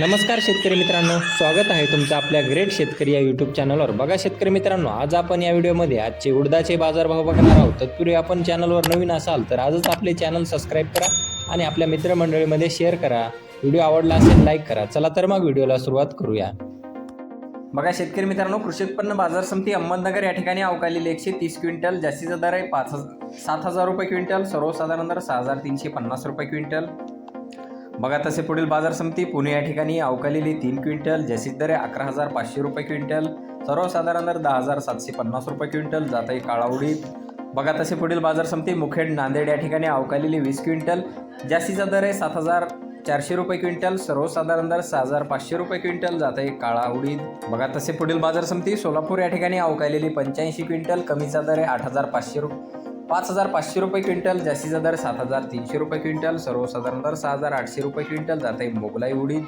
नमस्कार शेतकरी मित्रांनो स्वागत आहे तुमचं आपल्या ग्रेट शेतकरी या यूट्यूब चॅनलवर बघा शेतकरी मित्रांनो आज आपण या व्हिडिओमध्ये आजचे उडदाचे बाजारभाव बघणार आहोत. तत्पूर्वी आपण चॅनलवर नवीन असाल तर आजच आपले चॅनल सबस्क्राईब करा आणि आपल्या मित्रमंडळीमध्ये शेअर करा. व्हिडिओ आवडला असेल लाईक करा. चला तर मग व्हिडिओला सुरुवात करूया. बघा शेतकरी मित्रांनो कृषी उत्पन्न बाजार समिती अहमदनगर या ठिकाणी अवकालेली एकशे तीस क्विंटल जास्तीचा दर आहे पाच हजार सात हजार रुपये क्विंटल सर्वसाधारण दर सहा हजार तीनशे पन्नास रुपये क्विंटल. बघा तसे पुढील बाजार समिती पुणे या ठिकाणी अवकालेली तीन क्विंटल जास्तीत दरे अकरा हजार पाचशे रुपये क्विंटल सर्वसाधारण दर दहा हजार सातशे पन्नास रुपये क्विंटल जात आहे काळा बघा तसे पुढील बाजार समिती मुखेड नांदेड या ठिकाणी अवकालेली वीस क्विंटल जास्तीचा दर आहे सात हजार चारशे रुपये क्विंटल सर्वसाधारण दर सहा हजार पाचशे रुपये क्विंटल जात आहे काळा उडीद. बघा तसे पुढील बाजार समिती सोलापूर या ठिकाणी अवकालेली पंच्याऐंशी क्विंटल कमीचा दर आहे आठ हजार पाचशे रुपये पाच हजार पाचशे रुपये क्विंटल जास्तीचा दर सात हजार तीनशे रुपये क्विंटल सर्वसाधारण दर सहा हजार आठशे रुपये क्विंटल जात आहे मोगलाई उडीद.